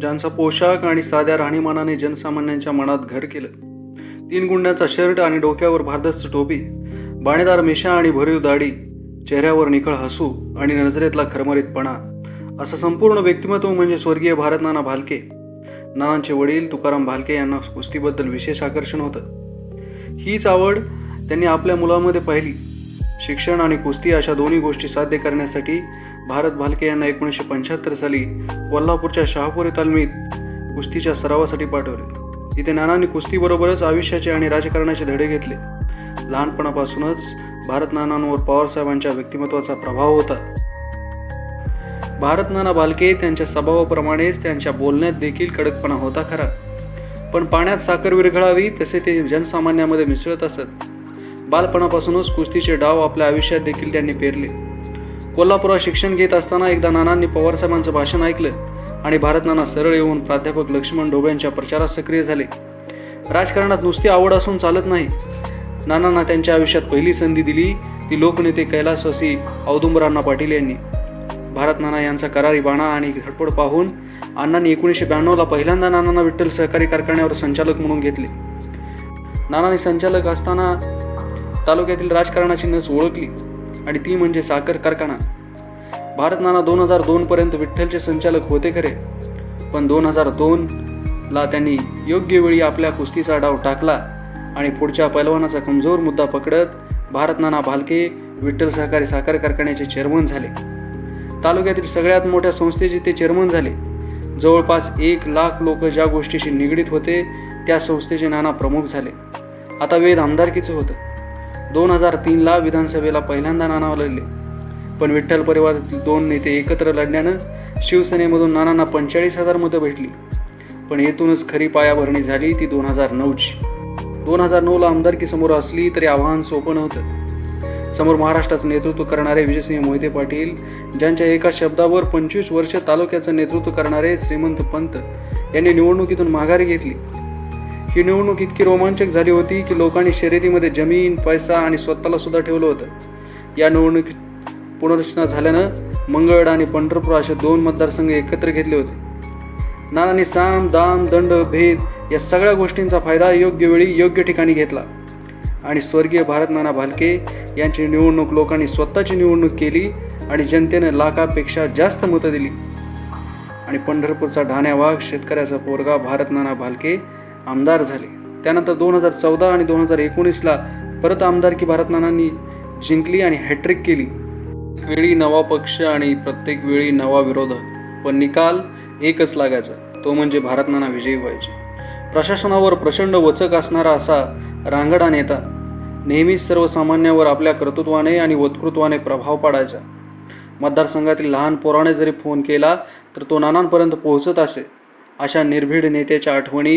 ज्यांचा पोशाख आणि साध्या राहणीमानाने जनसामान्यांच्या मनात घर केलं. तीन गुंड्याचा शर्ट आणि डोक्यावर भारदस्त टोपी बाणेदार मिशा आणि भरीव दाढी चेहऱ्यावर निखळ हसू आणि नजरेतला खरमरीतपणा असं संपूर्ण व्यक्तिमत्व म्हणजे स्वर्गीय भारत नाना भालके. नानांचे वडील तुकाराम भालके यांना कुस्तीबद्दल विशेष आकर्षण होतं. हीच आवड त्यांनी आपल्या मुलामध्ये पाहिली. शिक्षण आणि कुस्ती अशा दोन्ही गोष्टी साध्य करण्यासाठी भारत भालके यांना एकोणीसशे पंच्याहत्तर साली कोल्हापूरच्या शहापुरी तालमीत कुस्तीच्या सरावासाठी पाठवले. इथे नानांनी कुस्तीबरोबरच आयुष्याचे आणि राजकारणाचे धडे घेतले. लहानपणापासूनच भारत नानांवर पवारसाहेबांच्या व्यक्तिमत्वाचा प्रभाव होता. भारत नाना बालके त्यांच्या स्वभावाप्रमाणेच त्यांच्या बोलण्यात देखील कडकपणा होता खरा. पण पाण्यात साखर विरघळावी तसे ते जनसामान्यामध्ये मिसळत असत. बालपणापासूनच कुस्तीचे डाव आपल्या आयुष्यात देखील त्यांनी पेरले. कोल्हापुरात शिक्षण घेत असताना एकदा नानांनी पवारसाहेबांचं भाषण ऐकलं आणि भारत नाना सरळ येऊन प्राध्यापक लक्ष्मण डोब्यांच्या प्रचारात सक्रिय झाले. राजकारणात नुसती आवड असून चालत नाही. नानांना त्यांच्या आयुष्यात पहिली संधी दिली ती लोकनेते कैलासवासी औदुंबरांना पाटील यांनी. भारत नाना यांचा करारी बाणा आणि धडपड पाहून अण्णांनी एकोणीसशे ब्याण्णवला पहिल्यांदा नानांना विठ्ठल सहकारी कारखान्यावर संचालक म्हणून घेतले. नानांनी संचालक असताना तालुक्यातील राजकारणाची नस ओळखली आणि ती म्हणजे साखर कारखाना. भारत नाना दोन हजार दोनपर्यंत विठ्ठलचे संचालक होते खरे पण दोन हजार दोनला त्यांनी योग्य वेळी आपल्या कुस्तीचा डाव टाकला आणि पुढच्या पैलवानाचा कमजोर मुद्दा पकडत भारत नाना भालके विठ्ठल सहकारी साखर कारखान्याचे चेअरमन झाले. तालुक्यातील सगळ्यात मोठ्या संस्थेचे ते चेअरमन झाले. जवळपास एक लाख लोक ज्या गोष्टीशी निगडीत होते त्या संस्थेचे नाना प्रमुख झाले. आता वेद आमदारकीचं होतं. दोन हजार तीनला विधानसभेला पहिल्यांदा नाना लढले पण विठ्ठल परिवारातील दोन नेते एकत्र लढण्यानं शिवसेनेमधून नानांना पंचेचाळीस हजार मतं भेटली. पण येथूनच खरी पायाभरणी झाली ती दोन हजार नऊची. दोन हजार नऊला आमदारकी समोर असली तरी आव्हान सोपं नव्हतं. समोर महाराष्ट्राचं नेतृत्व करणारे विजयसिंह मोहिते पाटील ज्यांच्या एका शब्दावर पंचवीस वर्ष तालुक्याचं नेतृत्व करणारे श्रीमंत पंत यांनी निवडणुकीतून माघारी घेतली. ही निवडणूक इतकी रोमांचक झाली होती की लोकांनी शर्यतीमध्ये जमीन पैसा आणि स्वतःला सुद्धा ठेवलं होतं. या निवडणुकीत पुनर्रचना झाल्यानं मंगळ आणि पंढरपूर असे दोन मतदारसंघ एकत्र घेतले होते. नानांनी साम दाम दंड भेद या सगळ्या गोष्टींचा फायदा योग्य वेळी योग्य ठिकाणी घेतला. आणि स्वर्गीय भारत नाना भालके यांची निवडणूक लोकांनी स्वतःची निवडणूक केली आणि जनतेनं लाखापेक्षा जास्त मतं दिली. आणि पंढरपूरचा ढाण्या वाघ शेतकऱ्याचा पोरगा भारत नाना भालके आमदार झाले. त्यानंतर दोन हजार चौदा आणि दोन हजार एकोणीसला परत आमदारकी भारत नानांनी जिंकली आणि हॅट्रिक केली. वेळी नवा पक्ष आणि प्रत्येक वेळी नवा विरोधक. पण निकाल एकच लागायचा. तो म्हणजे भारत नाना विजयी व्हायचे. प्रशासनावर प्रचंड वचक असणारा असा रांगडा नेता नेहमीच सर्वसामान्यावर आपल्या कर्तृत्वाने आणि वक्तृत्वाने प्रभाव पाडायचा. मतदारसंघातील लहान पोराने जरी फोन केला तर तो नानांपर्यंत पोहोचत असे अशा निर्भीड नेत्याच्या आठवणी